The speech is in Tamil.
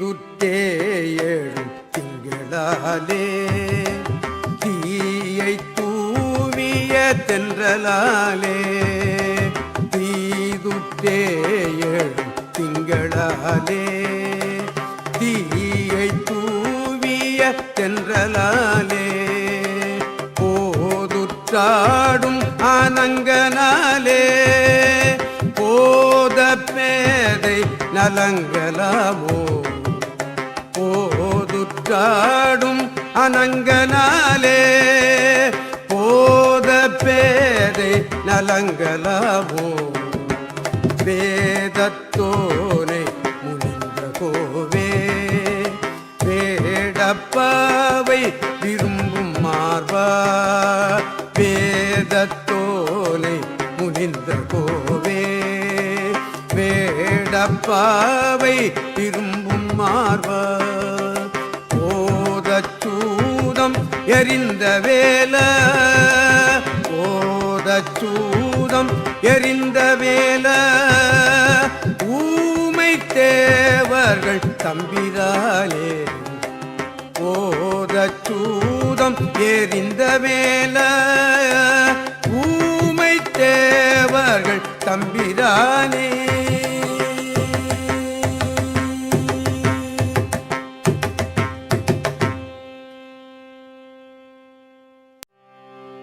தீதுற்றே ஏழு திங்களாலே தீயை தூவிய தென்றலாலே தீதுற்றே ஏழு திங்களாலே தீயை தூவிய தென்றலாலே போதுற்றாடும் ஆனங்கனாலே போத பேதை நலங்கலாமோ போதுற்றாடும் அனங்கனாலே போத பேதை நலங்கலாவோ வேதத்தோனை முனிந்த கோவே வேடப்பாவை விரும்பும் மார்பா வேதத்தோனை முனிந்த கோவே வேடப்பாவை விரும்பும் மார்பா ஓதச்சூதம் எரிந்த வேல. ஓதச்சூதம் எரிந்த வேல. ஊமை தேவர்கள் தம்பிராலே ஓதச்சூதம் எரிந்த வேல. ஊமை தேவர்கள் தம்பிரா